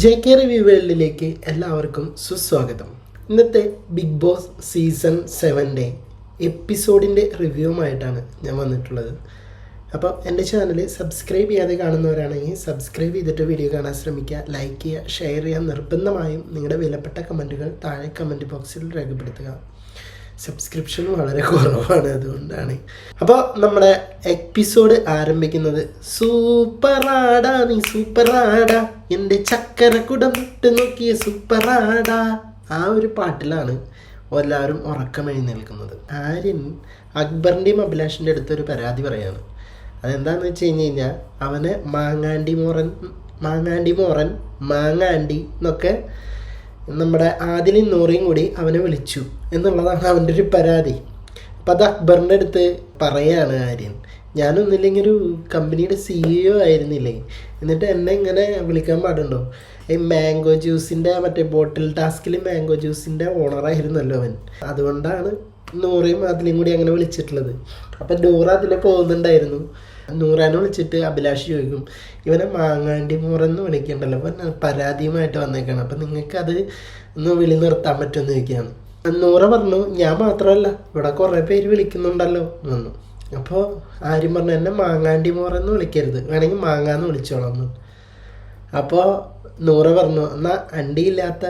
J K review വേൾഡിലേക്ക് എല്ലാവർക്കും സുസ്വാഗതം. ഇന്നത്തെ ബിഗ് ബോസ് സീസൺ സെവന്റെ എപ്പിസോഡിന്റെ റിവ്യൂവുമായിട്ടാണ് ഞാൻ വന്നിട്ടുള്ളത്. അപ്പോൾ എന്റെ ചാനൽ സബ്സ്ക്രൈബ് ചെയ്യാതെ കാണുന്നവരാണെങ്കിൽ സബ്സ്ക്രൈബ് ചെയ്തിട്ട് വീഡിയോ കാണാൻ ശ്രമിക്കുക ലൈക്ക് ചെയ്യുക ഷെയർ ചെയ്യുക നിർബന്ധമായും നിങ്ങളുടെ വിലപ്പെട്ട കമന്റുകൾ താഴെ കമന്റ് ബോക്സിൽ രേഖപ്പെടുത്തുക. സബ്സ്ക്രിപ്ഷൻ വളരെ കുറവാണ് അതുകൊണ്ടാണ്. അപ്പോൾ നമ്മുടെ എപ്പിസോഡ് ആരംഭിക്കുന്നത്. സൂപ്പറാടാ നീ സൂപ്പറാടാ എന്റെ ചക്കര കുടം നോക്കിയ സൂപ്പറാടാ ആ ഒരു പാട്ടിലാണ് എല്ലാവരും ഉറക്കമഴി നിൽക്കുന്നത്. ആര്യൻ അക്ബറിന്റെയും അഭിലാഷിന്റെ അടുത്തൊരു പരാതി പറയാണ്. അതെന്താന്ന് വെച്ച് കഴിഞ്ഞ് കഴിഞ്ഞാൽ അവനെ മാങ്ങാണ്ടി മോറൻ മാങ്ങാണ്ടി മോറൻ മാങ്ങാണ്ടി എന്നൊക്കെ നമ്മുടെ ആദിലും നൂറയും കൂടി അവനെ വിളിച്ചു. എന്നുള്ളതാണ് അവന്റെ ഒരു പരാതി. അപ്പം അത് അക്ബറിന്റെ അടുത്ത് പറയാണ് ആര്യൻ. ഞാനൊന്നില്ലെങ്കിൽ ഒരു കമ്പനിയുടെ സിഇഒ ആയിരുന്നില്ലേ? എന്നിട്ട് എന്നെ ഇങ്ങനെ വിളിക്കാൻ പാടുണ്ടോ? ഈ മാംഗോ ജ്യൂസിന്റെ മറ്റേ ബോട്ടിൽ ടാസ്കിൽ മാംഗോ ജ്യൂസിന്റെ ഓണറായിരുന്നല്ലോ അവൻ. അതുകൊണ്ടാണ് നൂറയും അതിലും കൂടി അങ്ങനെ വിളിച്ചിട്ടുള്ളത്. അപ്പം നൂറ അതിൽ പോകുന്നുണ്ടായിരുന്നു. നൂറാനെ വിളിച്ചിട്ട് അഭിലാഷ് ചോദിക്കും ഇവനെ മാങ്ങാണ്ടി മോറെന്ന് വിളിക്കണ്ടല്ലോ അപ്പം പരാതിയുമായിട്ട് വന്നേക്കാണ്. അപ്പം നിങ്ങൾക്ക് അത് ഒന്ന് വിളി നിർത്താൻ പറ്റുമെന്ന് ചോദിക്കുകയാണ്. നൂറ പറഞ്ഞു ഞാൻ മാത്രമല്ല ഇവിടെ കുറേ പേര് വിളിക്കുന്നുണ്ടല്ലോ എന്ന് അപ്പോൾ ആരും പറഞ്ഞു എന്നെ മാങ്ങാണ്ടി മോറെന്ന് വിളിക്കരുത് വേണമെങ്കിൽ മാങ്ങാന്ന് വിളിച്ചോളാം എന്ന് അപ്പോൾ നൂറ പറഞ്ഞു എന്നാൽ അണ്ടിയില്ലാത്ത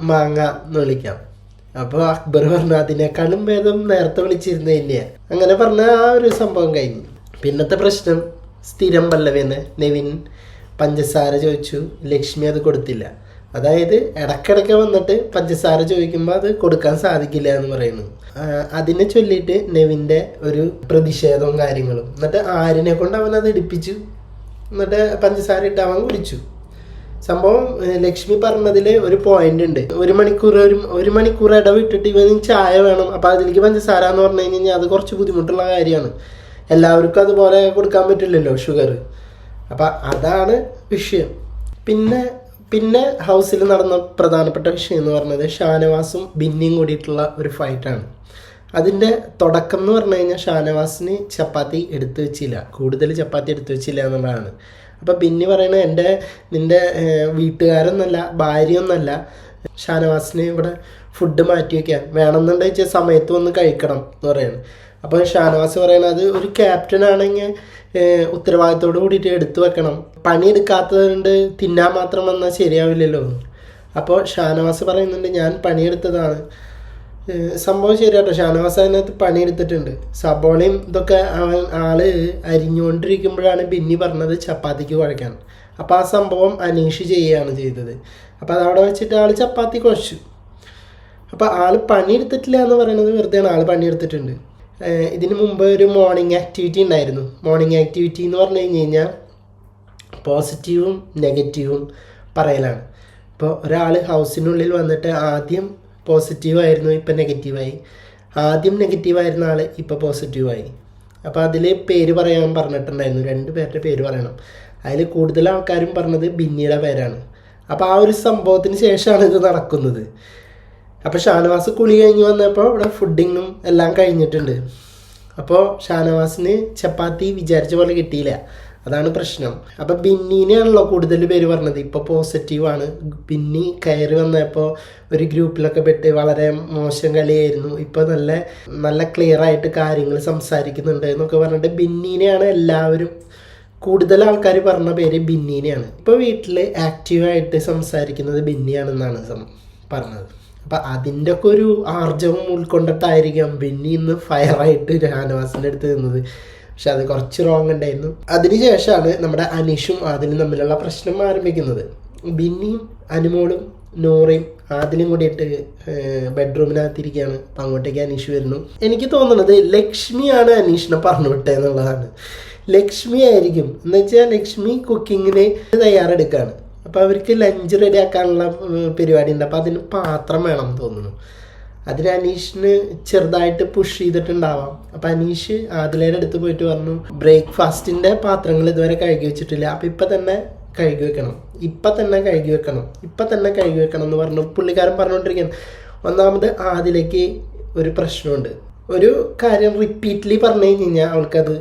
മാങ്ങ എന്ന് വിളിക്കാം. അപ്പോൾ അക്ബർ പറഞ്ഞു അതിനേക്കാളും ഭേദം നേരത്തെ വിളിച്ചിരുന്നു തന്നെയാണ് അങ്ങനെ പറഞ്ഞ ആ ഒരു സംഭവം കഴിഞ്ഞു. പിന്നത്തെ പ്രശ്നം സ്ഥിരം പല്ലവിന്ന് നെവിൻ പഞ്ചസാര ചോദിച്ചു. ലക്ഷ്മി അത് കൊടുത്തില്ല. അതായത് ഇടക്കിടക്ക് വന്നിട്ട് പഞ്ചസാര ചോദിക്കുമ്പോൾ അത് കൊടുക്കാൻ സാധിക്കില്ല എന്ന് പറയുന്നു. അതിനെ ചൊല്ലിയിട്ട് നെവിന്റെ ഒരു പ്രതിഷേധവും കാര്യങ്ങളും. എന്നിട്ട് ആരിനെ കൊണ്ട് അവൻ അത് എടുപ്പിച്ചു എന്നിട്ട് പഞ്ചസാര ഇട്ട് അവൻ കുടിച്ചു. സംഭവം ലക്ഷ്മി പറഞ്ഞതിൽ ഒരു പോയിന്റ് ഉണ്ട്. ഒരു മണിക്കൂർ ഒരു ഒരു മണിക്കൂർ ഇടവിട്ടിട്ട് ഇവന് ചായ വേണം. അപ്പം അതിലേക്ക് പഞ്ചസാര എന്ന് പറഞ്ഞു കഴിഞ്ഞാൽ അത് കുറച്ച് ബുദ്ധിമുട്ടുള്ള കാര്യമാണ്. എല്ലാവർക്കും അതുപോലെ കൊടുക്കാൻ പറ്റില്ലല്ലോ ഷുഗർ അപ്പം അതാണ് വിഷയം. പിന്നെ പിന്നെ ഹൗസിൽ നടന്ന പ്രധാനപ്പെട്ട വിഷയം എന്ന് പറഞ്ഞത് ഷാനവാസും ബിന്നിയും കൂടിയിട്ടുള്ള ഒരു ഫൈറ്റാണ് അതിന്റെ തുടക്കം എന്ന് പറഞ്ഞു കഴിഞ്ഞാൽ ഷാനവാസിന് ചപ്പാത്തി എടുത്തു വെച്ചില്ല. കൂടുതൽ ചപ്പാത്തി എടുത്തു വെച്ചില്ല എന്നുള്ളതാണ്. അപ്പോൾ ബിന്നി പറയണത് എന്റെ നിന്റെ വീട്ടുകാരൊന്നല്ല ഭാര്യയൊന്നല്ല ഷാനവാസിന് ഇവിടെ ഫുഡ് മാറ്റി വയ്ക്കാൻ വേണമെന്നുണ്ടെങ്കിൽ സമയത്ത് വന്ന് കഴിക്കണം എന്ന് പറയുന്നത് അപ്പോൾ ഷാനവാസ് പറയുന്നത് ഒരു ക്യാപ്റ്റൻ ആണെങ്കിൽ ഉത്തരവാദിത്തോട് കൂടിയിട്ട് എടുത്തു വെക്കണം. പണി പണിയെടുക്കാത്തതുകൊണ്ട് തിന്നാൻ മാത്രം വന്നാൽ ശരിയാവില്ലല്ലോ. അപ്പോൾ ഷാനവാസ് പറയുന്നുണ്ട് ഞാൻ പണിയെടുത്തതാണ് സംഭവം ശരിയാട്ടോ. ഷാനവാസ് അതിനകത്ത് പണിയെടുത്തിട്ടുണ്ട് സബോളയും ഇതൊക്കെ അവൻ ആൾ അരിഞ്ഞുകൊണ്ടിരിക്കുമ്പോഴാണ് ബിന്നി പറഞ്ഞത് ചപ്പാത്തിക്ക് കുഴക്കാൻ അപ്പോൾ ആ സംഭവം അനീഷ് ചെയ്യുകയാണ് ചെയ്തത്. അപ്പോൾ അതവിടെ വെച്ചിട്ട് ആൾ ചപ്പാത്തി കുഴച്ചു. അപ്പോൾ ആൾ പണിയെടുത്തിട്ടില്ല എന്ന് പറയുന്നത് വെറുതെയാണ്. ആൾ പണിയെടുത്തിട്ടുണ്ട് ഇതിന് മുമ്പ് ഒരു മോർണിംഗ് ആക്ടിവിറ്റി ഉണ്ടായിരുന്നു. മോർണിംഗ് ആക്ടിവിറ്റി എന്ന് പറഞ്ഞു കഴിഞ്ഞ് കഴിഞ്ഞാൽ പോസിറ്റീവും നെഗറ്റീവും പറയലാണ്. ഇപ്പോൾ ഒരാൾ ഹൗസിനുള്ളിൽ വന്നിട്ട് ആദ്യം പോസിറ്റീവായിരുന്നു ഇപ്പം നെഗറ്റീവായി ആദ്യം നെഗറ്റീവായിരുന്ന ആൾ ഇപ്പോൾ പോസിറ്റീവായി അപ്പോൾ അതിൽ പേര് പറയാൻ പറഞ്ഞിട്ടുണ്ടായിരുന്നു. രണ്ട് പേരുടെ പേര് പറയണം. അതിൽ കൂടുതൽ ആൾക്കാരും പറഞ്ഞത് ബിന്നിയുടെ പേരാണ്. അപ്പോൾ ആ ഒരു സംഭവത്തിന് ശേഷമാണ് ഇത് നടക്കുന്നത്. അപ്പോൾ ഷാനവാസ് കുളി കഴിഞ്ഞ് വന്നപ്പോൾ ഇവിടെ ഫുഡിങ്ങും എല്ലാം കഴിഞ്ഞിട്ടുണ്ട്. അപ്പോൾ ഷാനവാസിന് ചപ്പാത്തി വിചാരിച്ച പോലെ കിട്ടിയില്ല. അതാണ് പ്രശ്നം. അപ്പോൾ ബിന്നീനെയാണല്ലോ കൂടുതൽ പേര് പറഞ്ഞത്. ഇപ്പോൾ പോസിറ്റീവാണ് ബിന്നി കയറി വന്നപ്പോൾ ഒരു ഗ്രൂപ്പിലൊക്കെ പെട്ട് വളരെ മോശം കളിയായിരുന്നു. ഇപ്പോൾ നല്ല നല്ല ക്ലിയർ ആയിട്ട് കാര്യങ്ങൾ സംസാരിക്കുന്നുണ്ട് എന്നൊക്കെ പറഞ്ഞിട്ട് ബിന്നീനെയാണ് എല്ലാവരും കൂടുതൽ ആൾക്കാർ പറഞ്ഞ പേര് ബിന്നീനെയാണ്. ഇപ്പോൾ വീട്ടിൽ ആക്റ്റീവായിട്ട് സംസാരിക്കുന്നത് ബിന്നിയാണെന്നാണ് പറഞ്ഞത്. അപ്പം അതിന്റെ ഒക്കെ ഒരു ആർജവം ഉൾക്കൊണ്ടിട്ടായിരിക്കാം പിന്നെ ഇന്ന് ഫയറായിട്ട് ഷാനവാസിന്റെ അടുത്ത് നിന്നത്. പക്ഷെ അത് കുറച്ച് റോങ് ഉണ്ടായിരുന്നു. അതിനുശേഷമാണ് നമ്മുടെ അനീഷും ആദിലും തമ്മിലുള്ള പ്രശ്നം ആരംഭിക്കുന്നത്. ബിന്നിയും അനുമോളും നൂറയും ആദിലും കൂടിയിട്ട് ബെഡ്റൂമിനകത്തിരിക്കുകയാണ് അപ്പം അങ്ങോട്ടേക്ക് അനീഷ് വരുന്നു. എനിക്ക് തോന്നുന്നത് ലക്ഷ്മിയാണ് അനീഷിനെ പറഞ്ഞു വിട്ടതെന്നുള്ളതാണ് ലക്ഷ്മി ആയിരിക്കും. എന്ന് വെച്ചാൽ ലക്ഷ്മി കുക്കിങ്ങിന് തയ്യാറെടുക്കുകയാണ് അപ്പോൾ അവർക്ക് ലഞ്ച് റെഡി ആക്കാനുള്ള പരിപാടി ഉണ്ട്. അപ്പോൾ അതിന് പാത്രം വേണം തോന്നുന്നു. അതിന് അനീഷിന് ചെറുതായിട്ട് പുഷ് ചെയ്തിട്ടുണ്ടാവാം. അപ്പം അനീഷ് ആദിലേടെ അടുത്ത് പോയിട്ട് പറഞ്ഞു ബ്രേക്ക്ഫാസ്റ്റിന്റെ പാത്രങ്ങൾ ഇതുവരെ കഴുകി വെച്ചിട്ടില്ല. അപ്പം ഇപ്പം തന്നെ കഴുകി വെക്കണം. ഇപ്പം തന്നെ കഴുകി വെക്കണം. ഇപ്പം തന്നെ കഴുകി വെക്കണം എന്ന് പറഞ്ഞു പുള്ളിക്കാരൻ പറഞ്ഞുകൊണ്ടിരിക്കുകയാണ് ഒന്നാമത് ആദിലേക്ക് ഒരു പ്രശ്നമുണ്ട്. ഒരു കാര്യം റിപ്പീറ്റ്ലി പറഞ്ഞു കഴിഞ്ഞ് കഴിഞ്ഞാൽ അവൾക്കത്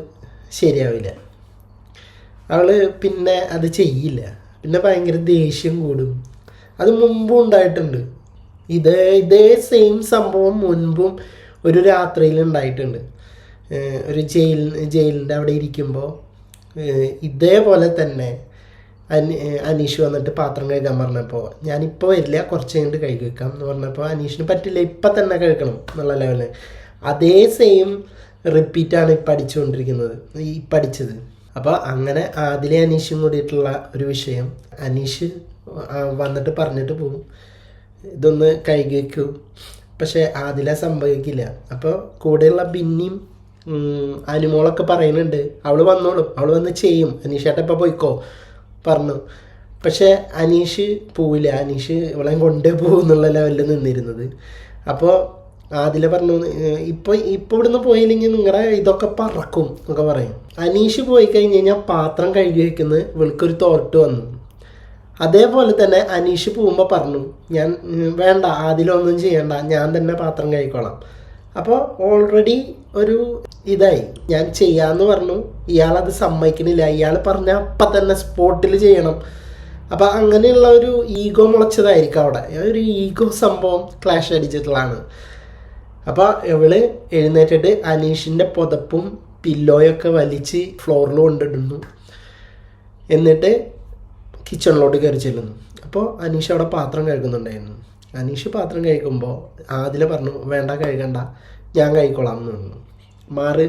ശരിയാവില്ല. അവൾ പിന്നെ അത് ചെയ്യില്ല. പിന്നെ ഭയങ്കര ദേഷ്യം കൂടും. അത് മുമ്പും ഉണ്ടായിട്ടുണ്ട്. ഇതേ ഇതേ സെയിം സംഭവം മുൻപും ഒരു രാത്രിയിൽ ഉണ്ടായിട്ടുണ്ട്. ഒരു ജയിൽ ജയിലിന്റെ അവിടെ ഇരിക്കുമ്പോൾ ഇതേപോലെ തന്നെ അനി അനീഷ് വന്നിട്ട് പാത്രം കഴുകാൻ പറഞ്ഞപ്പോൾ ഞാനിപ്പോൾ വരില്ല കുറച്ച് കഴിഞ്ഞിട്ട് കഴുകി വെക്കാം എന്ന് പറഞ്ഞപ്പോൾ അനീഷിന് പറ്റില്ല ഇപ്പം തന്നെ കഴുകണം എന്നുള്ള ലെവലിൽ അതേ സെയിം റിപ്പീറ്റാണ് ഇപ്പം അടിച്ചുകൊണ്ടിരിക്കുന്നത് ഈ പഠിച്ചത് അപ്പോൾ അങ്ങനെ ആദിലെ അനീഷും കൂടിയിട്ടുള്ള ഒരു വിഷയം. അനീഷ് വന്നിട്ട് പറഞ്ഞിട്ട് പോകും ഇതൊന്ന് കഴുകി പക്ഷേ ആദില സംഭവിക്കില്ല. അപ്പോൾ കൂടെയുള്ള ബിന്നിയും അനുമോളൊക്കെ പറയുന്നുണ്ട് അവൾ വന്നോളും അവൾ വന്ന് ചെയ്യും. അനീഷേട്ട ഇപ്പോൾ പോയിക്കോ പറഞ്ഞു. പക്ഷേ അനീഷ് പോവില്ല. അനീഷ് ഇവളെ കൊണ്ടേ പോകും എന്നുള്ള ലെവലിൽ നിന്നിരുന്നത്. അപ്പോൾ ആദില പറഞ്ഞു ഇപ്പോൾ ഇപ്പൊ ഇപ്പൊ ഇവിടുന്ന് പോയില്ലെങ്കിൽ നിങ്ങളുടെ ഇതൊക്കെ പറക്കും എന്നൊക്കെ പറയും. അനീഷ് പോയി കഴിഞ്ഞ് കഴിഞ്ഞാൽ പാത്രം കഴുകി വയ്ക്കുന്നത് വിളിക്കൊരു തോട്ട് വന്നു. അതേപോലെ തന്നെ അനീഷ് പോകുമ്പോൾ പറഞ്ഞു ഞാൻ വേണ്ട ആദിലൊന്നും ചെയ്യണ്ട ഞാൻ തന്നെ പാത്രം കഴിക്കോളാം അപ്പോൾ ഓൾറെഡി ഒരു ഇതായി. ഞാൻ ചെയ്യാമെന്ന് പറഞ്ഞു. ഇയാളത് സമ്മതിക്കണില്ല. ഇയാൾ പറഞ്ഞ അപ്പം തന്നെ സ്പോട്ടിൽ ചെയ്യണം. അപ്പം അങ്ങനെയുള്ള ഒരു ഈഗോ മുളച്ചതായിരിക്കും അവിടെ. ഒരു ഈഗോ സംഭവം ക്ലാഷ് അടിച്ചിട്ടുള്ളതാണ്. അപ്പോൾ ഇവൾ എഴുന്നേറ്റിട്ട് അനീഷിന്റെ പുതപ്പും പില്ലോയൊക്കെ വലിച്ച് ഫ്ലോറിൽ കൊണ്ടിടുന്നു. എന്നിട്ട് കിച്ചണിലോട്ട് കയറി ചെല്ലുന്നു. അപ്പോൾ അനീഷ് അവിടെ പാത്രം കഴുകുന്നുണ്ടായിരുന്നു. അനീഷ് പാത്രം കഴിക്കുമ്പോൾ ആദില പറഞ്ഞു വേണ്ട കഴുകണ്ട. ഞാൻ കഴിക്കോളാം എന്ന് പറഞ്ഞു. മാറ്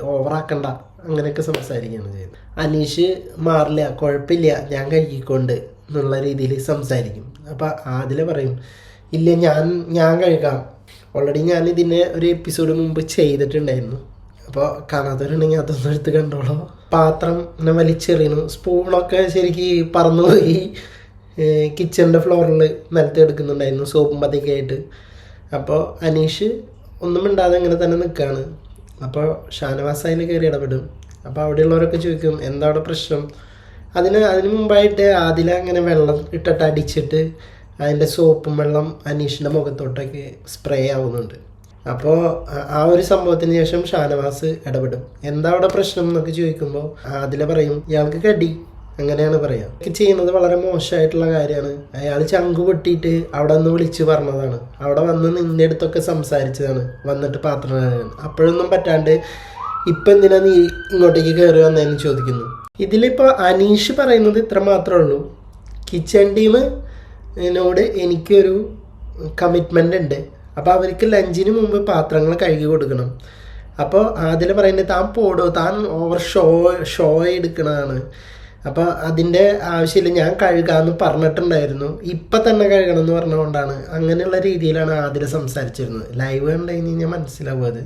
ഓവറാക്കണ്ട. അങ്ങനെയൊക്കെ സംസാരിക്കുകയാണ് ചെയ്യുന്നത് അനീഷ് മാറില്ല കുഴപ്പമില്ല ഞാൻ കഴുകിക്കൊണ്ട് എന്നുള്ള രീതിയിൽ സംസാരിക്കും. അപ്പോൾ ആദില പറയും ഇല്ല ഞാൻ ഞാൻ കഴുകാം. ഓൾറെഡി ഞാൻ ഇതിന് ഒരു എപ്പിസോഡ് മുമ്പ് ചെയ്തിട്ടുണ്ടായിരുന്നു. അപ്പോൾ കാണാത്തവരുണ്ടെങ്കിൽ അതൊന്നും എടുത്ത് കണ്ടോളൂ. പാത്രം ഇങ്ങനെ വലിച്ചെറിയണു സ്പൂണൊക്കെ ശരിക്ക് പറന്നുപോയി. കിച്ചണിന്റെ ഫ്ലോറിൽ നിലത്ത് എടുക്കുന്നുണ്ടായിരുന്നു സോപ്പും പതിയൊക്കെ ആയിട്ട്. അപ്പോൾ അനീഷ് ഒന്നും മിണ്ടാതെ ഇങ്ങനെ തന്നെ നിൽക്കുകയാണ് അപ്പോൾ ഷാനവാസ് അതിൽ കയറി ഇടപെടും. അപ്പോൾ അവിടെയുള്ളവരൊക്കെ ചോദിക്കും എന്താ അവിടെ പ്രശ്നം? അതിന് അതിന് മുമ്പായിട്ട് ആദില അങ്ങനെ വെള്ളം ഇട്ടിട്ട് അടിച്ചിട്ട് അതിന്റെ സോപ്പും വെള്ളം അനീഷിന്റെ മുഖത്തോട്ടൊക്കെ സ്പ്രേ ആവുന്നുണ്ട്. അപ്പോൾ ആ ഒരു സംഭവത്തിന് ശേഷം ഷാനവാസ് ഇടപെടും. എന്താ അവിടെ പ്രശ്നം എന്നൊക്കെ ചോദിക്കുമ്പോൾ ആദില പറയും ഇയാൾക്ക് കടി. അങ്ങനെയാണ് പറയാം. ഒക്കെ ചെയ്യുന്നത് വളരെ മോശമായിട്ടുള്ള കാര്യമാണ്. അയാൾ ചങ്ക് പൊട്ടിയിട്ട് അവിടെ നിന്ന് വിളിച്ച് പറഞ്ഞതാണ്. അവിടെ വന്ന് നിന്റെ അടുത്തൊക്കെ സംസാരിച്ചതാണ്. വന്നിട്ട് പാത്രം അപ്പോഴൊന്നും പറ്റാണ്ട് ഇപ്പം എന്തിനാ നീ ഇങ്ങോട്ടേക്ക് കയറി വന്നതെന്ന് ചോദിക്കുന്നു. ഇതിലിപ്പോൾ അനീഷ് പറയുന്നത് ഇത്ര മാത്രമേ ഉള്ളൂ. കിച്ചൺ ടീമിനോട് എനിക്കൊരു കമ്മിറ്റ്മെന്റ് ഉണ്ട്. അപ്പോൾ അവർക്ക് ലഞ്ചിന് മുമ്പ് പാത്രങ്ങൾ കഴുകി കൊടുക്കണം. അപ്പോൾ അതിൽ പറയുന്നത് താൻ പോടോ താൻ ഓവർ ഷോ ഷോ എടുക്കണതാണ്. അപ്പോൾ അതിന്റെ ആവശ്യമില്ല ഞാൻ കഴുകാമെന്ന് പറഞ്ഞിട്ടുണ്ടായിരുന്നു. ഇപ്പം തന്നെ കഴുകണം എന്ന് പറഞ്ഞുകൊണ്ടാണ് അങ്ങനെയുള്ള രീതിയിലാണ് ആദ്യം സംസാരിച്ചിരുന്നത്. ലൈവ് കണ്ടു കഴിഞ്ഞ് കഴിഞ്ഞാൽ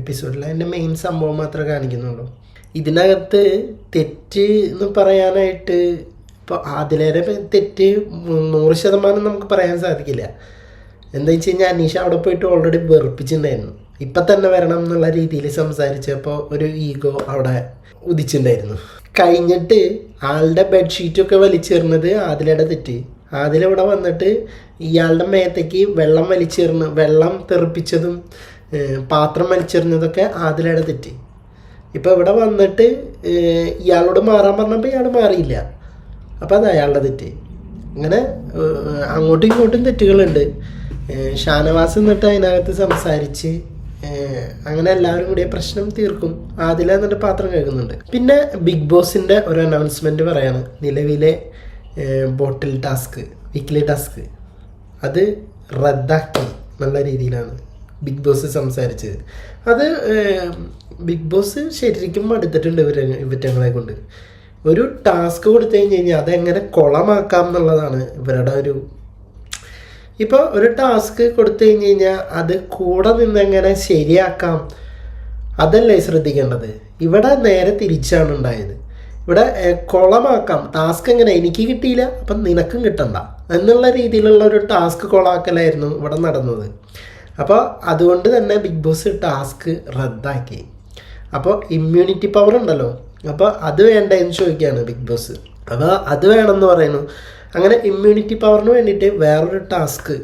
എപ്പിസോഡിൽ അതിന്റെ മെയിൻ സംഭവം മാത്രമേ കാണിക്കുന്നുള്ളൂ. ഇതിനകത്ത് തെറ്റ് എന്ന് പറയാനായിട്ട് ഇപ്പോൾ ആദിലേരെ തെറ്റ് നൂറ് ശതമാനം നമുക്ക് പറയാൻ സാധിക്കില്ല. എന്താ വെച്ച് കഴിഞ്ഞാൽ അനീഷ അവിടെ പോയിട്ട് ഓൾറെഡി വെറുപ്പിച്ചിട്ടുണ്ടായിരുന്നു ഇപ്പം തന്നെ വരണം എന്നുള്ള രീതിയിൽ സംസാരിച്ചപ്പോൾ ഒരു ഈഗോ അവിടെ ഉദിച്ചിട്ടുണ്ടായിരുന്നു കഴിഞ്ഞിട്ട് ആളുടെ ബെഡ്ഷീറ്റൊക്കെ വലിച്ചെറിഞ്ഞത് ആദിലയുടെ തെറ്റ്. ആദിലിവിടെ വന്നിട്ട് ഇയാളുടെ മേത്തേക്ക് വെള്ളം വലിച്ചെറിഞ്ഞ് വെള്ളം തെറിപ്പിച്ചതും പാത്രം വലിച്ചെറിഞ്ഞതൊക്കെ ആദിലയുടെ തെറ്റ്. ഇപ്പൊ ഇവിടെ വന്നിട്ട് ഇയാളോട് മാറാൻ പറഞ്ഞപ്പോൾ ഇയാൾ മാറിയില്ല. അപ്പം അത് അയാളുടെ തെറ്റ്. അങ്ങനെ അങ്ങോട്ടും ഇങ്ങോട്ടും തെറ്റുകളുണ്ട്. ഷാനവാസ് എന്നിട്ട് അതിനകത്ത് സംസാരിച്ച് അങ്ങനെ എല്ലാവരും കൂടി പ്രശ്നം തീർക്കും. ആദില എന്നിട്ട് പാത്രം കഴുകുന്നുണ്ട്. പിന്നെ ബിഗ് ബോസിന്റെ ഒരു അനൗൺസ്മെന്റ് പറയാണ്. നിലവിലെ ബോട്ടിൽ ടാസ്ക് വീക്കിലി ടാസ്ക് അത് റദ്ദാക്കി നല്ല രീതിയിലാണ് ബിഗ് ബോസ് സംസാരിച്ചത്. അത് ബിഗ് ബോസ് ശരിക്കും മടുത്തിട്ടുണ്ട് ഇവർ ഇവറ്റങ്ങളെ കൊണ്ട്. ഒരു ടാസ്ക് കൊടുത്തു കഴിഞ്ഞ് കഴിഞ്ഞാൽ അതെങ്ങനെ കുളമാക്കാം എന്നുള്ളതാണ് ഇവരുടെ ഒരു ഇപ്പോൾ ഒരു ടാസ്ക് കൊടുത്തു കഴിഞ്ഞ് കഴിഞ്ഞാൽ അത് കൂടെ നിന്നെങ്ങനെ ശരിയാക്കാം? അതല്ലേ ശ്രദ്ധിക്കേണ്ടത്. ഇവിടെ നേരെ തിരിച്ചാണ് ഉണ്ടായത്. ഇവിടെ കുളമാക്കാം. ടാസ്ക് എങ്ങനെ? എനിക്ക് കിട്ടിയില്ല അപ്പം നിനക്കും കിട്ടണ്ട. എന്നുള്ള രീതിയിലുള്ള ഒരു ടാസ്ക് കൊളാക്കലായിരുന്നു ഇവിടെ നടന്നത്. അപ്പോൾ അതുകൊണ്ട് തന്നെ ബിഗ് ബോസ് ടാസ്ക് റദ്ദാക്കി. അപ്പോൾ ഇമ്മ്യൂണിറ്റി പവർ ഉണ്ടല്ലോ. അപ്പോൾ അത് വേണ്ട എന്ന് ചോദിക്കുകയാണ് ബിഗ് ബോസ് അപ്പോൾ അത് വേണമെന്ന് പറയുന്നു. അങ്ങനെ ഇമ്മ്യൂണിറ്റി പവറിന് വേണ്ടിയിട്ട് വേറൊരു ടാസ്ക്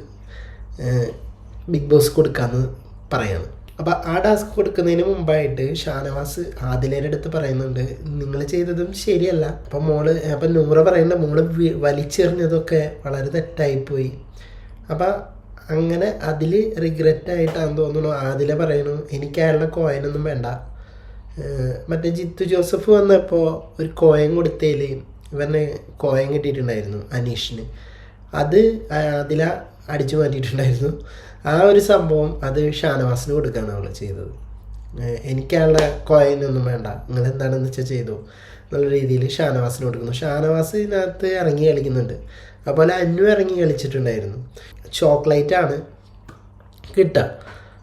ബിഗ് ബോസ് കൊടുക്കാമെന്ന് പറയാണ്. അപ്പോൾ ആ ടാസ്ക് കൊടുക്കുന്നതിന് മുമ്പായിട്ട് ഷാനവാസ് ആദിലയുടെ അടുത്ത് പറയുന്നുണ്ട് നിങ്ങൾ ചെയ്തതും ശരിയല്ല. അപ്പം മോൾ അപ്പം നൂറ പറയുന്ന മോൾ വലിച്ചെറിഞ്ഞതൊക്കെ വളരെ തെറ്റായിപ്പോയി. അപ്പം അങ്ങനെ അതിൽ റിഗ്രറ്റ് ആയിട്ടാണെന്ന് തോന്നുന്നു. ആദിലെ പറയുന്നു എനിക്ക് അയാളുടെ കോയിനൊന്നും വേണ്ട. മറ്റേ ജിത്തു ജോസഫ് വന്നപ്പോൾ ഒരു കോയം കൊടുത്തതിൽ ഇവന് കോയം കിട്ടിയിട്ടുണ്ടായിരുന്നു അനീഷിന്. അത് അതില അടിച്ചു മാറ്റിയിട്ടുണ്ടായിരുന്നു. ആ ഒരു സംഭവം അത് ഷാനവാസിന് കൊടുക്കുകയാണ് അവൾ ചെയ്തത്. ഏഹ് എനിക്കയാളുടെ കോയിനൊന്നും വേണ്ട. നിങ്ങൾ എന്താണെന്ന് വെച്ചാൽ ചെയ്തു. എന്നുള്ള രീതിയിൽ ഷാനവാസിന് കൊടുക്കുന്നു. ഷാനവാസ് ഇതിനകത്ത് ഇറങ്ങി കളിക്കുന്നുണ്ട്. അതുപോലെ അന്നു ഇറങ്ങി കളിച്ചിട്ടുണ്ടായിരുന്നു. ചോക്ലേറ്റ് ആണ് കിട്ടുക.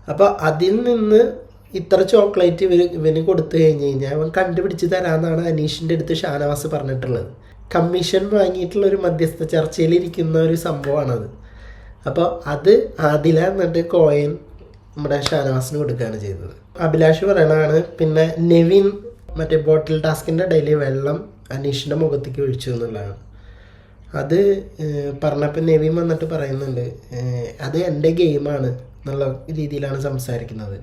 അപ്പോൾ അതിൽ നിന്ന് ഇത്ര ചോക്ലേറ്റ് ഇവർ ഇവന് കൊടുത്തു കഴിഞ്ഞ് കഴിഞ്ഞാൽ അവൻ കണ്ടുപിടിച്ച് തരാമെന്നാണ് അനീഷിന്റെ അടുത്ത് ഷാനവാസ് പറഞ്ഞിട്ടുള്ളത്. കമ്മീഷൻ വാങ്ങിയിട്ടുള്ള ഒരു മധ്യസ്ഥ ചർച്ചയിലിരിക്കുന്ന ഒരു സംഭവമാണത്. അപ്പോൾ അത് ആദില എന്നിട്ട് കോയൻ നമ്മുടെ ഷാനവാസിന് കൊടുക്കുകയാണ് ചെയ്തത്. അഭിലാഷ് പറയണതാണ് പിന്നെ നെവിൻ മറ്റേ ബോട്ടിൽ ടാസ്കിന്റെ ഇടയിൽ വെള്ളം അനീഷിന്റെ മുഖത്തേക്ക് ഒഴിച്ചു എന്നുള്ളതാണ്. അത് പറഞ്ഞപ്പോൾ നെവിൻ വന്നിട്ട് പറയുന്നുണ്ട് അത് എന്റെ ഗെയിമാണ് എന്നുള്ള രീതിയിലാണ് സംസാരിക്കുന്നത്.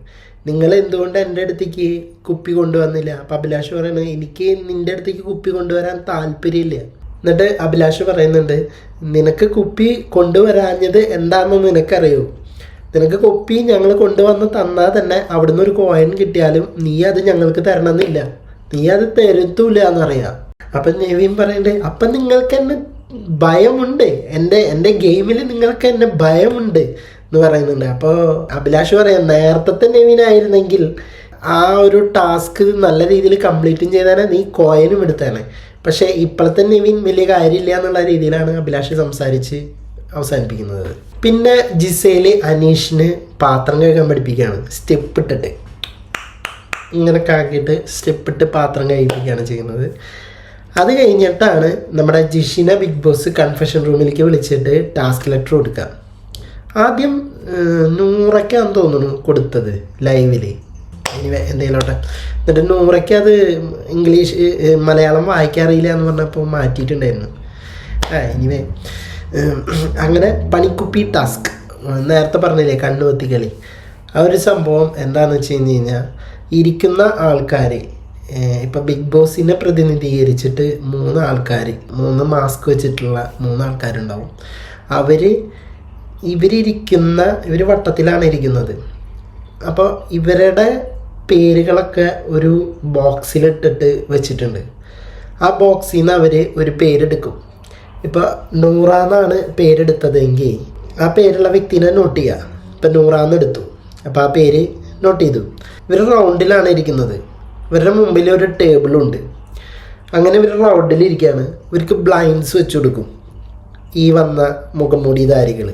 നിങ്ങൾ എന്തുകൊണ്ട് എന്റെ അടുത്തേക്ക് കുപ്പി കൊണ്ടുവന്നില്ല? അപ്പം അഭിലാഷ് പറയുന്നത് എനിക്ക് നിന്റെ അടുത്തേക്ക് കുപ്പി കൊണ്ടുവരാൻ താല്പര്യമില്ല. എന്നിട്ട് അഭിലാഷ് പറയുന്നുണ്ട് നിനക്ക് കുപ്പി കൊണ്ടുവരാഞ്ഞത് എന്താണെന്ന് നിനക്കറിയൂ? നിനക്ക് കുപ്പി ഞങ്ങൾ കൊണ്ടുവന്ന് തന്നാൽ തന്നെ അവിടുന്ന് ഒരു കോയിൻ കിട്ടിയാലും നീ അത് ഞങ്ങൾക്ക് തരണമെന്നില്ല. നീ അത് തരുത്തൂല എന്നറിയാം. അപ്പം നെവീൻ പറയണ്ടേ അപ്പം നിങ്ങൾക്ക് എന്നെ ഭയമുണ്ട്. എന്റെ എന്റെ ഗെയിമിൽ നിങ്ങൾക്ക് എന്നെ ഭയമുണ്ട്. എന്ന് പറയുന്നുണ്ട്. അപ്പോൾ അഭിലാഷ് പറയാം നേരത്തെ തന്നെ നെവീനായിരുന്നെങ്കിൽ ആ ഒരു ടാസ്ക് നല്ല രീതിയിൽ കംപ്ലീറ്റും ചെയ്താലേ നീ കോയനും എടുത്തേനെ. പക്ഷേ ഇപ്പോഴത്തെ നിവിൻ വലിയ കാര്യമില്ല എന്നുള്ള രീതിയിലാണ് അഭിലാഷ് സംസാരിച്ച് അവസാനിപ്പിക്കുന്നത്. പിന്നെ ജിസേൽ അനീഷിന് പാത്രം കഴുകാൻ പഠിപ്പിക്കുകയാണ്. സ്റ്റെപ്പ് ഇട്ടിട്ട്. ഇങ്ങനെ കാക്കിയിട്ട് സ്റ്റെപ്പ് ഇട്ട് പാത്രം കഴിപ്പിക്കുകയാണ് ചെയ്യുന്നത്. അത് കഴിഞ്ഞിട്ടാണ് നമ്മുടെ ജിഷിനെ ബിഗ് ബോസ് കൺഫെഷൻ റൂമിലേക്ക് വിളിച്ചിട്ട് ടാസ്ക് ലെറ്റർ കൊടുക്കുക. ആദ്യം നൂറക്കാന്ന് തോന്നുന്നു കൊടുത്തത് ലൈവിൽ ഇനി എന്തെങ്കിലോട്ടെ എന്നിട്ട് നൂറയ്ക്ക് അത് ഇംഗ്ലീഷ് മലയാളം വായിക്കാറിയില്ല എന്ന് പറഞ്ഞപ്പോൾ മാറ്റിയിട്ടുണ്ടായിരുന്നു. ആ ഇനിവേ അങ്ങനെ പണിക്കുപ്പി ടാസ്ക് നേരത്തെ പറഞ്ഞില്ലേ കണ്ണു കളി ആ ഒരു സംഭവം എന്താണെന്ന് വെച്ച് കഴിഞ്ഞ് കഴിഞ്ഞാൽ ഇരിക്കുന്ന ആൾക്കാർ ഇപ്പം ബിഗ് ബോസിനെ പ്രതിനിധീകരിച്ചിട്ട് മൂന്ന് ആൾക്കാർ മൂന്ന് മാസ്ക് വെച്ചിട്ടുള്ള മൂന്ന് ആൾക്കാരുണ്ടാവും അവർ ഇവരിയ്ക്കുന്ന ഇവർ വട്ടത്തിലാണ് ഇരിക്കുന്നത്. അപ്പോൾ ഇവരുടെ പേരുകളൊക്കെ ഒരു ബോക്സിലിട്ടിട്ട് വെച്ചിട്ടുണ്ട്. ആ ബോക്സിൽ നിന്ന് അവർ ഒരു പേരെടുക്കും. ഇപ്പോൾ നൂറ എന്നാണ് പേരെടുത്തതെങ്കിൽ ആ പേരുള്ള വ്യക്തിനെ നോട്ട് ചെയ്യുക ഇപ്പം നൂറാന്ന് എടുത്തു. അപ്പോൾ ആ പേര് നോട്ട് ചെയ്തു. ഇവർ റൗണ്ടിലാണ് ഇരിക്കുന്നത്. ഇവരുടെ മുമ്പിൽ ഒരു ടേബിളുണ്ട് അങ്ങനെ ഇവർ റൗണ്ടിലിരിക്കുകയാണ് ഇവർക്ക് ബ്ലൈൻഡ്സ് വെച്ച് കൊടുക്കും. ഈ വന്ന മുഖംമൂടിധാരികൾ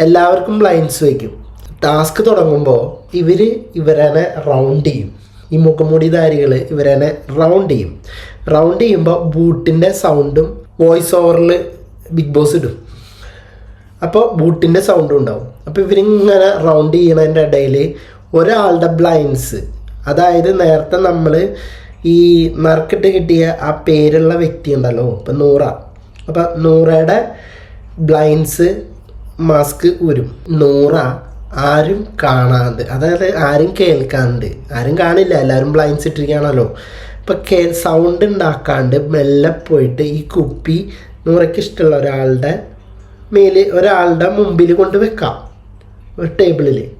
എല്ലാവർക്കും ബ്ലൈൻഡ്സ് വയ്ക്കും. ടാസ്ക് തുടങ്ങുമ്പോൾ ഇവർ ഇവരനെ റൗണ്ട് ചെയ്യും. ഈ മുഖമുടിധാരികൾ ഇവരനെ റൗണ്ട് ചെയ്യും. റൗണ്ട് ചെയ്യുമ്പോൾ ബൂട്ടിന്റെ സൗണ്ടും വോയിസ് ഓവറിൽ ബിഗ് ബോസ് ഇടും. അപ്പോൾ ബൂട്ടിന്റെ സൗണ്ടും ഉണ്ടാവും. അപ്പോൾ ഇവരിങ്ങനെ റൗണ്ട് ചെയ്യണതിന്റെ ഇടയിൽ ഒരാളുടെ ബ്ലൈൻഡ്സ് അതായത് നേരത്തെ നമ്മൾ ഈ നറുക്കിട്ട് കിട്ടിയ ആ പേരുള്ള വ്യക്തി ഉണ്ടല്ലോ ഇപ്പം നൂറ. അപ്പം നൂറയുടെ ബ്ലൈൻഡ്സ് മാസ്ക് വരും. നൂറ ആരും കാണാതെ. അതായത് ആരും കേൾക്കാണ്ട്. ആരും കാണില്ല. എല്ലാവരും ബ്ലൈൻഡ്സ് ഇട്ടിരിക്കുകയാണല്ലോ. ഇപ്പം കേ സൗണ്ട് ഉണ്ടാക്കാണ്ട് മെല്ലെ പോയിട്ട് ഈ കുപ്പി നൂറയ്ക്ക് ഇഷ്ടമുള്ള ഒരാളുടെ മേൽ ഒരാളുടെ മുമ്പിൽ കൊണ്ട് വെക്കാം. ഒരു ടേബിളിൽ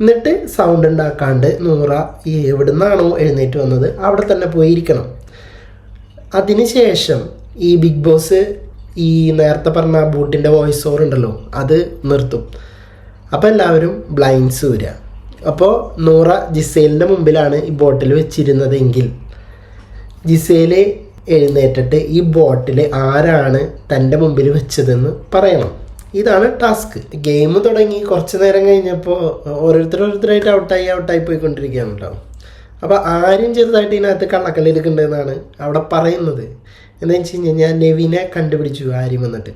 എന്നിട്ട് സൗണ്ട് ഉണ്ടാക്കാണ്ട് നൂറ എവിടെ നിന്നാണോ എഴുന്നേറ്റ് വന്നത് അവിടെ തന്നെ പോയിരിക്കണം. അതിനുശേഷം ഈ ബിഗ് ബോസ് ഈ നേരത്തെ പറഞ്ഞ ബൂട്ടിന്റെ വോയിസ് ഓവർ ഉണ്ടല്ലോ അത് നിർത്തും. അപ്പോൾ എല്ലാവരും ബ്ലൈൻഡ്സ് വരിക അപ്പോൾ നൂറ ജിസേലിന്റെ മുമ്പിലാണ് ഈ ബോട്ടിൽ വെച്ചിരുന്നതെങ്കിൽ ജിസേൽ എഴുന്നേറ്റിട്ട് ഈ ബോട്ടിൽ ആരാണ് തന്റെ മുമ്പിൽ വെച്ചതെന്ന് പറയണം. ഇതാണ് ടാസ്ക് ഗെയിം തുടങ്ങി കുറച്ച് നേരം കഴിഞ്ഞപ്പോൾ ഓരോരുത്തർ ഓരോരുത്തരായിട്ട് ഔട്ടായി ഔട്ടായി പോയിക്കൊണ്ടിരിക്കുകയാണ് കേട്ടോ അപ്പോൾ ആരും ചെറുതായിട്ട് ഇതിനകത്ത് കള്ളക്കളിയെടുക്കുന്നുണ്ടെന്നാണ് അവിടെ പറയുന്നത്. എന്താണെന്ന് വെച്ച് കഴിഞ്ഞാൽ ഞാൻ നെവിനെ കണ്ടുപിടിച്ചു ആര്യം വന്നിട്ട്.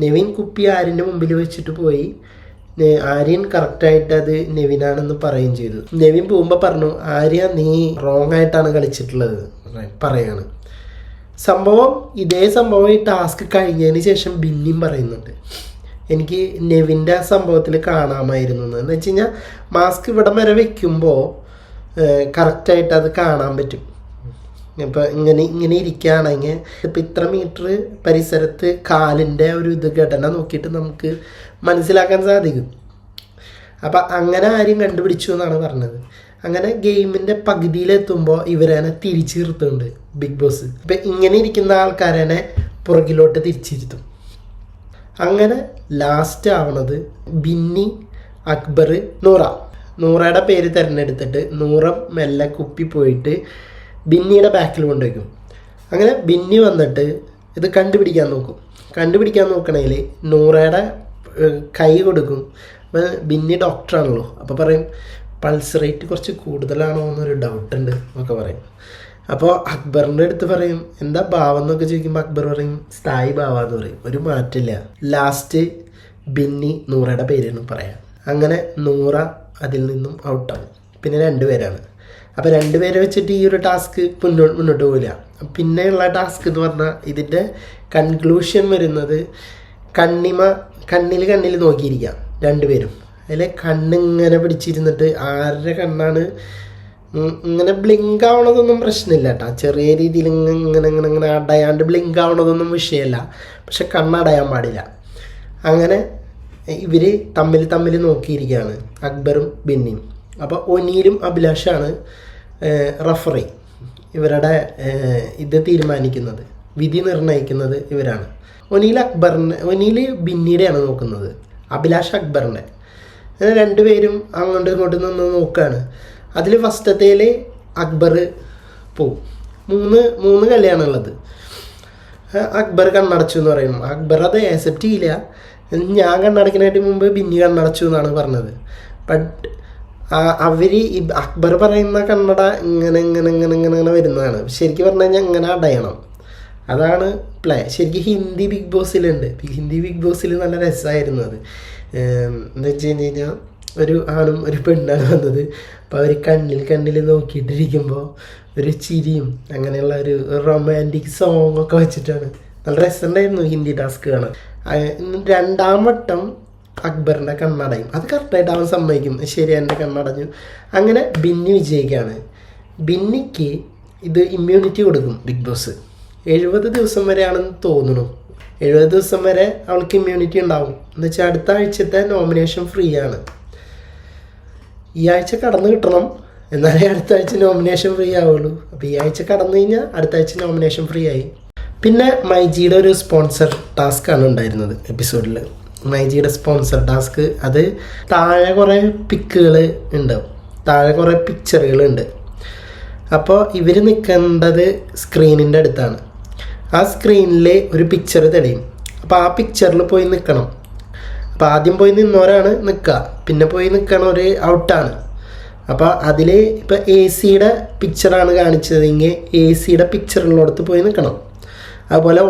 നെവിൻ കുപ്പി ആര്യന്റെ മുമ്പിൽ വെച്ചിട്ട് പോയി. ആര്യൻ കറക്റ്റായിട്ട് അത് നെവിനാണെന്ന് പറയുകയും ചെയ്തു. നെവിൻ പോകുമ്പോൾ പറഞ്ഞു ആര്യ നീ റോങ് ആയിട്ടാണ് കളിച്ചിട്ടുള്ളത്. പറ- പറയാണ്. സംഭവം ഇതേ സംഭവം ഈ ടാസ്ക് കഴിഞ്ഞതിന് ശേഷം ബിന്നിയും പറയുന്നുണ്ട്. എനിക്ക് നെവിന്റെ ആ സംഭവത്തിൽ കാണാമായിരുന്നു എന്ന്. എന്ന് വെച്ച് കഴിഞ്ഞാൽ മാസ്ക് ഇവിടം വരെ വെക്കുമ്പോൾ കറക്റ്റായിട്ട് അത് കാണാൻ പറ്റും. ഇപ്പം ഇങ്ങനെ ഇങ്ങനെ ഇരിക്കുകയാണെങ്കിൽ ഇപ്പം ഇത്ര മീറ്റർ പരിസരത്ത് കാലിന്റെ ഒരു ഇത് ഘടന നോക്കിയിട്ട് നമുക്ക് മനസ്സിലാക്കാൻ സാധിക്കും. അപ്പം അങ്ങനെ ആരും കണ്ടുപിടിച്ചു എന്നാണ് പറഞ്ഞത്. അങ്ങനെ ഗെയിമിന്റെ പകുതിയിലെത്തുമ്പോൾ ഇവരെന്നെ തിരിച്ചു നിർത്തുന്നുണ്ട് ബിഗ് ബോസ്. ഇപ്പം ഇങ്ങനെ ഇരിക്കുന്ന ആൾക്കാരനെ പുറകിലോട്ട് തിരിച്ചിരുത്തും അങ്ങനെ ലാസ്റ്റ് ആവണത് ബിന്നി അക്ബർ നൂറ. നൂറയുടെ പേര് തിരഞ്ഞെടുത്തിട്ട് നൂറ മെല്ലെ കുപ്പി പോയിട്ട് ബിന്നിയുടെ ബാക്കിൽ കൊണ്ടുവയ്ക്കും അങ്ങനെ ബിന്നി വന്നിട്ട് ഇത് കണ്ടുപിടിക്കാൻ നോക്കും. കണ്ടുപിടിക്കാൻ നോക്കണേൽ നൂറയുടെ കൈ കൊടുക്കും. അപ്പോൾ ബിന്നി ഡോക്ടറാണല്ലോ അപ്പോൾ പറയും പൾസ് റേറ്റ് കുറച്ച് കൂടുതലാണോ എന്നൊരു ഡൗട്ട് ഉണ്ട് എന്നൊക്കെ പറയും. അപ്പോൾ അക്ബറിന്റെ അടുത്ത് പറയും എന്താ ഭാവം എന്നൊക്കെ ചോദിക്കുമ്പോൾ അക്ബർ പറയും സ്ഥായി ഭാവ എന്ന് പറയും. ഒരു മാറ്റില്ല ലാസ്റ്റ് ബിന്നി നൂറയുടെ പേരാണ് പറയാം. അങ്ങനെ നൂറ അതിൽ നിന്നും ഔട്ടാവും പിന്നെ രണ്ടുപേരാണ്. അപ്പോൾ രണ്ടുപേരെ വെച്ചിട്ട് ഈ ഒരു ടാസ്ക് മുന്നോട്ട് മുന്നോട്ട് പോകില്ല പിന്നെയുള്ള ടാസ്ക് എന്ന് പറഞ്ഞാൽ ഇതിന്റെ കൺക്ലൂഷൻ വരുന്നത് കണ്ണിമ കണ്ണിൽ കണ്ണിൽ നോക്കിയിരിക്കാം രണ്ടുപേരും. അതിൽ കണ്ണിങ്ങനെ പിടിച്ചിരുന്നിട്ട് ആരുടെ കണ്ണാണ്? ഇങ്ങനെ ബ്ലിങ്ക് ആവണതൊന്നും പ്രശ്നമില്ല കേട്ടോ ചെറിയ രീതിയിൽ ഇങ്ങനെ ഇങ്ങനെ ഇങ്ങനെ അടയാണ്ട് ബ്ലിങ്ക് ആവണതൊന്നും വിഷയമല്ല. പക്ഷെ കണ്ണടയാൻ പാടില്ല. അങ്ങനെ ഇവർ തമ്മിൽ തമ്മിൽ നോക്കിയിരിക്കുകയാണ് അക്ബറും ബിന്നിയും. അപ്പോൾ ഒനീലും അഭിലാഷാണ് റഫറി. ഇവരുടെ ഇത് തീരുമാനിക്കുന്നത് വിധി നിർണയിക്കുന്നത് ഇവരാണ്. ഒനീൽ അക്ബറിനെ ഒനീൽ ബിന്നീടെയാണ് നോക്കുന്നത് അഭിലാഷ് അക്ബറിന്റെ അങ്ങനെ രണ്ടുപേരും അങ്ങോട്ടും ഇങ്ങോട്ടും നിന്ന് നോക്കുകയാണ് അതിൽ ഫസ്റ്റത്തേൽ അക്ബർ പോവും. മൂന്ന് മൂന്ന് കല്യാണമുള്ളത് അക്ബർ കണ്ണടച്ചു എന്ന് പറയും അക്ബർ അത് ആക്സെപ്റ്റ് ചെയ്യില്ല. ഞാൻ കണ്ണടക്കുന്നതിന് മുമ്പ് ബിന്നി കണ്ണടച്ചു എന്നാണ് പറഞ്ഞത്. ബട്ട് അവർ ഈ അക്ബർ പറയുന്ന കണ്ണട ഇങ്ങനെ ഇങ്ങനെ ഇങ്ങനെ ഇങ്ങനെ ഇങ്ങനെ വരുന്നതാണ്. ശരിക്കും പറഞ്ഞു കഴിഞ്ഞാൽ ഇങ്ങനെ അടയണം. അതാണ് പ്ലേ. ശരിക്കും ഹിന്ദി ബിഗ് ബോസിലുണ്ട്. ഹിന്ദി ബിഗ് ബോസിൽ നല്ല രസമായിരുന്നു അത്. എന്ന് വെച്ച് കഴിഞ്ഞ് കഴിഞ്ഞാൽ ഒരു ആണും ഒരു പെണ്ണാണ് വന്നത്. അപ്പോൾ അവർ കണ്ണിൽ കണ്ണിൽ നോക്കിയിട്ടിരിക്കുമ്പോൾ ഒരു ചിരിയും അങ്ങനെയുള്ള ഒരു റൊമാന്റിക് സോങ്ങൊക്കെ വെച്ചിട്ടാണ്. നല്ല രസമുണ്ടായിരുന്നു ഹിന്ദി ടാസ്ക് കാണാൻ. രണ്ടാം വട്ടം അക്ബറിന്റെ കണ്ണടയും. അത് കറക്റ്റായിട്ട് അവൻ സമ്മതിക്കും. ശരി എന്റെ കണ്ണടഞ്ഞു. അങ്ങനെ ബിന്നി വിജയിക്കുകയാണ് ബിന്നിക്ക് ഇത് ഇമ്മ്യൂണിറ്റി കൊടുക്കും ബിഗ് ബോസ് എഴുപത് ദിവസം വരെയാണെന്ന് തോന്നുന്നു. എഴുപത് ദിവസം വരെ അവൾക്ക് ഇമ്മ്യൂണിറ്റി ഉണ്ടാവും. എന്ന് വെച്ചാൽ അടുത്ത ആഴ്ചത്തെ നോമിനേഷൻ ഫ്രീ ആണ്. ഈ ആഴ്ച കടന്നു കിട്ടണം. എന്നാലേ അടുത്ത ആഴ്ച നോമിനേഷൻ ഫ്രീ ആവുള്ളൂ. അപ്പോൾ ഈ ആഴ്ച കടന്നു കഴിഞ്ഞാൽ അടുത്ത ആഴ്ച നോമിനേഷൻ ഫ്രീ ആയി. പിന്നെ മൈജിയുടെ ഒരു സ്പോൺസർ ടാസ്ക് ആണ് ഉണ്ടായിരുന്നത് എപ്പിസോഡിൽ മൈജിയുടെ സ്പോൺസർ ടാസ്ക് അത് താഴെ കുറേ പിക്കുകൾ ഉണ്ടാവും താഴെ കുറേ പിക്ചറുകൾ ഉണ്ട്. അപ്പോൾ ഇവർ നിൽക്കേണ്ടത് സ്ക്രീനിന്റെ അടുത്താണ്. ആ സ്ക്രീനിൽ ഒരു പിക്ചർ തെളിയും അപ്പോൾ ആ പിക്ചറിൽ പോയി നിൽക്കണം അപ്പോൾ ആദ്യം പോയി നിന്നവരാണ് നിൽക്കുക പിന്നെ പോയി നിൽക്കണവർ ഔട്ടാണ് അപ്പോൾ അതിൽ ഇപ്പോൾ എ സിയുടെ പിക്ചറാണ് കാണിച്ചതെങ്കിൽ എ സിയുടെ പിക്ചറുള്ളടത്ത് പോയി നിൽക്കണം അതുപോലെ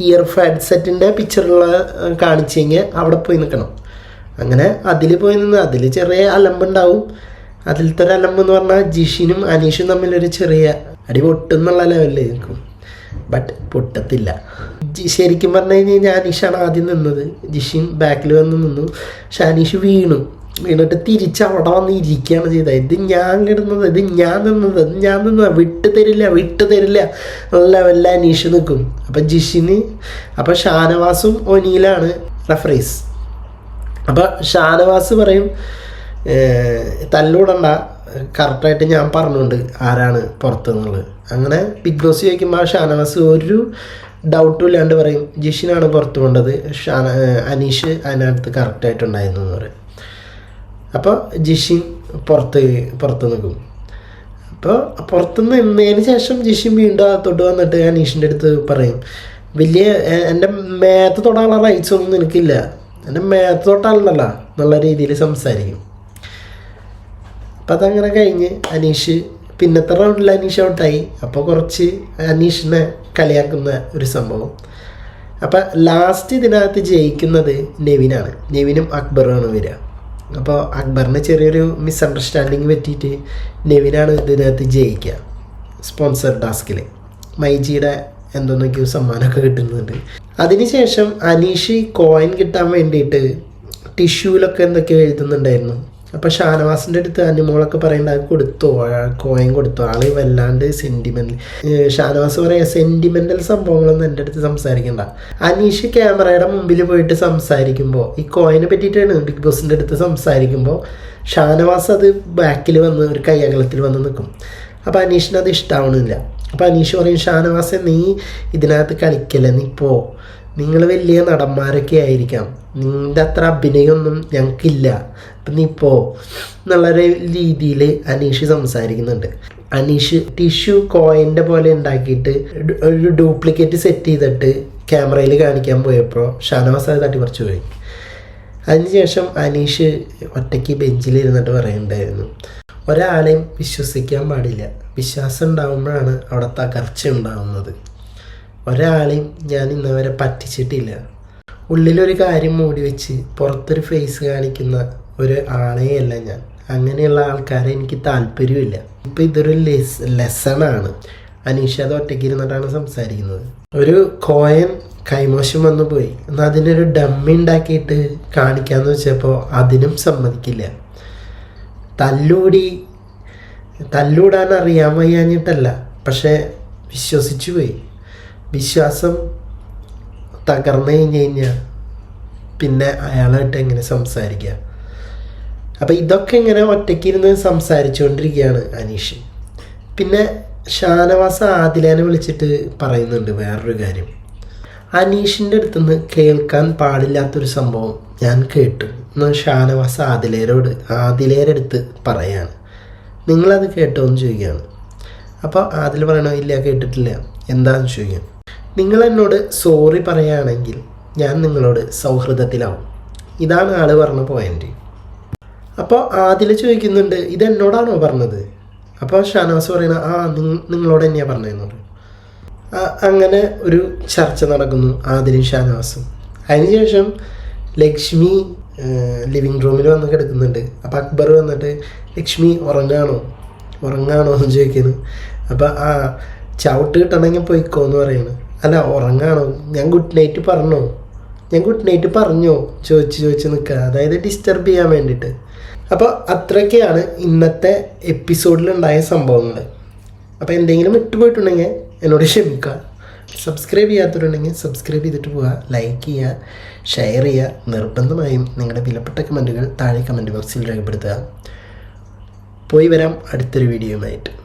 ഇയർ ഹെഡ്സെറ്റിന്റെ പിക്ചറുള്ള കാണിച്ചെങ്കിൽ അവിടെ പോയി നിൽക്കണം. അങ്ങനെ അതിൽ പോയി നിന്ന് അതിൽ ചെറിയ അലമ്പുണ്ടാവും അതിലത്തെ ഒരു അലമ്പ് എന്ന് പറഞ്ഞാൽ ജിഷിനും അനീഷും തമ്മിലൊരു ചെറിയ അടി പൊട്ടുന്നുള്ള ലെവലിൽ നിൽക്കും ബട്ട് പൊട്ടത്തില്ല. ശരിക്കും പറഞ്ഞു കഴിഞ്ഞാൽ അനീഷാണ് ആദ്യം നിന്നത്. ജിഷിൻ ബാക്കിൽ വന്ന് നിന്നു. പക്ഷെ അനീഷ് വീണു. വീണിട്ട് തിരിച്ച് അവിടെ വന്ന് ഇരിക്കുകയാണ് ചെയ്തത്. ഇത് ഞാൻ കിടന്നത് ഇത് ഞാൻ നിന്നത് ഇത് ഞാൻ നിന്നത് വിട്ടു തരില്ല വിട്ടു തരില്ല. ലെവലിൽ അനീഷ് നിൽക്കും അപ്പം ജിഷിന് അപ്പം ഷാനവാസും ഒനിയിലാണ് റഫറീസ് അപ്പം ഷാനവാസ് പറയും തല്ലൂടണ്ട. കറക്റ്റായിട്ട് ഞാൻ പറഞ്ഞുകൊണ്ട് ആരാണ് പുറത്ത് എന്നുള്ളത്. അങ്ങനെ ബിഗ് ബോസ് ചോദിക്കുമ്പോൾ ഷാനവാസ് ഒരു ഡൗട്ടും ഇല്ലാണ്ട് പറയും ജിഷിനാണ് പുറത്തു കൊണ്ടത്. ഷാന അനീഷ് അതിനകത്ത് കറക്റ്റായിട്ടുണ്ടായിരുന്നു എന്ന് പറയും. അപ്പോൾ ജിഷിൻ പുറത്ത് പുറത്ത് നിൽക്കും. അപ്പോൾ പുറത്ത് നിന്നതിന് ശേഷം ജിഷിൻ വീണ്ടും അകത്തോട്ട് വന്നിട്ട് അനീഷിന്റെ അടുത്ത് പറയും വലിയ എന്റെ മേത്ത് തൊടാനുള്ള റൈറ്റ്സ് ഒന്നും നിനക്കില്ല. എന്റെ മേത്ത് തൊട്ടാലുണ്ടല്ലോ. എന്നുള്ള രീതിയിൽ സംസാരിക്കും. അപ്പം അതങ്ങനെ കഴിഞ്ഞ് അനീഷ് പിന്നത്തെ റൗണ്ടിൽ അനീഷ് ഔട്ടായി അപ്പോൾ കുറച്ച് അനീഷിനെ കളിയാക്കുന്ന ഒരു സംഭവം. അപ്പം ലാസ്റ്റ് ഇതിനകത്ത് ജയിക്കുന്നത് നെവിനാണ്. നെവിനും അക്ബറുമാണ് വരിക. അപ്പോൾ അക്ബറിന് ചെറിയൊരു മിസ്അണ്ടർസ്റ്റാൻഡിങ് പറ്റിയിട്ട് നെവിനാണ് ഇതിനകത്ത് ജയിക്കുക. സ്പോൺസർ ടാസ്കിൽ മൈജിയുടെ എന്തൊന്നൊക്കെയോ സമ്മാനമൊക്കെ കിട്ടുന്നുണ്ട്. അതിനുശേഷം അനീഷ് കോയിൻ കിട്ടാൻ വേണ്ടിയിട്ട് ടിഷ്യൂലൊക്കെ എന്തൊക്കെയോ എഴുതുന്നുണ്ടായിരുന്നു. അപ്പോൾ ഷാനവാസിന്റെ അടുത്ത് അനുമോളൊക്കെ പറയേണ്ട കൊടുത്തോ? കോയിൻ കൊടുത്തോ? ആൾ വല്ലാണ്ട് സെന്റിമെന്റ് ഷാനവാസ് പറയാ സെന്റിമെന്റൽ സംഭവങ്ങളൊന്നും എന്റെ അടുത്ത് സംസാരിക്കണ്ട. അനീഷ് ക്യാമറയുടെ മുമ്പിൽ പോയിട്ട് സംസാരിക്കുമ്പോൾ ഈ കോയിനെ പറ്റിയിട്ടാണ് ബിഗ് ബോസിന്റെ അടുത്ത് സംസാരിക്കുമ്പോൾ ഷാനവാസ് അത് ബാക്കിൽ വന്ന് ഒരു കൈയകലത്തിൽ വന്ന് നിൽക്കും അപ്പോൾ അനീഷിന് അത് ഇഷ്ടാവണില്ല. അപ്പോൾ അനീഷ് പറയും ഷാനവാസെ നീ ഇതിനകത്ത് കളിക്കല്ലേ? നീ പോ. നിങ്ങൾ വലിയ നടന്മാരൊക്കെ ആയിരിക്കാം. നിന്റെ അത്ര അഭിനയമൊന്നും ഞങ്ങൾക്കില്ല നീ പോ എന്നുള്ള രീതിയിൽ അനീഷ് സംസാരിക്കുന്നുണ്ട്. അനീഷ് ടിഷ്യൂ കോയിന്റെ പോലെ ഉണ്ടാക്കിയിട്ട് ഒരു ഡ്യൂപ്ലിക്കേറ്റ് സെറ്റ് ചെയ്തിട്ട് ക്യാമറയിൽ കാണിക്കാൻ പോയപ്പോൾ ഷാനവാസ് അത് തട്ടിപ്പറിച്ചു പോയി. അതിനുശേഷം അനീഷ് ഒറ്റയ്ക്ക് ബെഞ്ചിൽ ഇരുന്നിട്ട് പറയുന്നുണ്ടായിരുന്നു ഒരാളെയും വിശ്വസിക്കാൻ പാടില്ല. വിശ്വാസം ഉണ്ടാകുമ്പോഴാണ് അവിടെ തകർച്ച ഉണ്ടാകുന്നത് ഒരാളെയും ഞാൻ ഇന്നവരെ പറ്റിച്ചിട്ടില്ല. ഉള്ളിലൊരു കാര്യം മൂടി വെച്ച് പുറത്തൊരു ഫേസ് കാണിക്കുന്ന ഒരു ആളെയല്ല ഞാൻ. അങ്ങനെയുള്ള ആൾക്കാരെ എനിക്ക് താല്പര്യമില്ല. ഇപ്പം ഇതൊരു ലെസ് ലെസണാണ്. അനീഷ അത് ഒറ്റയ്ക്ക് ഇരുന്നിട്ടാണ് സംസാരിക്കുന്നത്. ഒരു കോയൻ കൈമോശം വന്നു പോയി എന്നാൽ അതിനൊരു ഡമ്മി ഉണ്ടാക്കിയിട്ട് കാണിക്കാന്ന് വെച്ചപ്പോൾ അതിനും സമ്മതിക്കില്ല. തല്ലൂടി തല്ലൂടാൻ അറിയാൻ വയ്യാഞ്ഞിട്ടല്ല പക്ഷെ വിശ്വസിച്ചു പോയി. വിശ്വാസം തകർന്നു കഴിഞ്ഞ് കഴിഞ്ഞാൽ പിന്നെ അയാളായിട്ട് എങ്ങനെ സംസാരിക്കുക അപ്പം ഇതൊക്കെ ഇങ്ങനെ ഒറ്റയ്ക്കിരുന്ന് സംസാരിച്ചുകൊണ്ടിരിക്കുകയാണ് അനീഷ്. പിന്നെ ഷാനവാസ ആദിലേനെ വിളിച്ചിട്ട് പറയുന്നുണ്ട് വേറൊരു കാര്യം. അനീഷിന്റെ അടുത്തുനിന്ന് കേൾക്കാൻ പാടില്ലാത്തൊരു സംഭവം ഞാൻ കേട്ടു. എന്ന് ഷാനവാസ് ആദിലേരോട് ആദിലേരെ അടുത്ത് പറയാണ്. നിങ്ങളത് കേട്ടോ എന്ന് ചോദിക്കുകയാണ്. അപ്പോൾ ആദിൽ പറയണോ ഇല്ല കേട്ടിട്ടില്ല എന്താണെന്ന് ചോദിക്കാം നിങ്ങൾ എന്നോട് സോറി പറയുകയാണെങ്കിൽ ഞാൻ നിങ്ങളോട് സൗഹൃദത്തിലാവും. ഇതാണ് ആൾ പറഞ്ഞ പോയിന്റ് അപ്പോൾ ആദിൽ ചോദിക്കുന്നുണ്ട് ഇത് എന്നോടാണോ പറഞ്ഞത്? അപ്പോൾ ഷാനവാസ് പറയണ ആ നിങ്ങ- നിങ്ങളോട് തന്നെയാണ് പറയും. അങ്ങനെ ഒരു ചർച്ച നടക്കുന്നു ആദിലും ഷാനവാസും. അതിനുശേഷം ലക്ഷ്മി ലിവിങ് റൂമിൽ വന്ന് കിടക്കുന്നുണ്ട്. അപ്പോൾ അക്ബർ വന്നിട്ട് ലക്ഷ്മി ഉറങ്ങാണോ? ഉറങ്ങാണോ? എന്ന് ചോദിക്കുന്നു. അപ്പോൾ ആ ചവിട്ട് കിട്ടണമെങ്കിൽ പോയിക്കോ എന്ന് പറയുന്നു അല്ല ഉറങ്ങാണോ? ഞാൻ ഗുഡ് നൈറ്റ് പറഞ്ഞോ? ഞാൻ ഗുഡ് നൈറ്റ് പറഞ്ഞോ? ചോദിച്ച് ചോദിച്ച് നിൽക്കുക അതായത് ഡിസ്റ്റർബ് ചെയ്യാൻ വേണ്ടിയിട്ട്. അപ്പോൾ അത്രയൊക്കെയാണ് ഇന്നത്തെ എപ്പിസോഡിലുണ്ടായ സംഭവങ്ങൾ അപ്പോൾ എന്തെങ്കിലും വിട്ടുപോയിട്ടുണ്ടെങ്കിൽ എന്നോട് ക്ഷമിക്കുക. സബ്സ്ക്രൈബ് ചെയ്യാത്തവരുണ്ടെങ്കിൽ സബ്സ്ക്രൈബ് ചെയ്തിട്ട് പോവുക. ലൈക്ക് ചെയ്യുക ഷെയർ ചെയ്യുക. നിർബന്ധമായും നിങ്ങളുടെ വിലപ്പെട്ട കമന്റുകൾ താഴെ കമന്റ് ബോക്സിൽ രേഖപ്പെടുത്തുക. പോയി വരാം അടുത്തൊരു വീഡിയോയുമായിട്ട്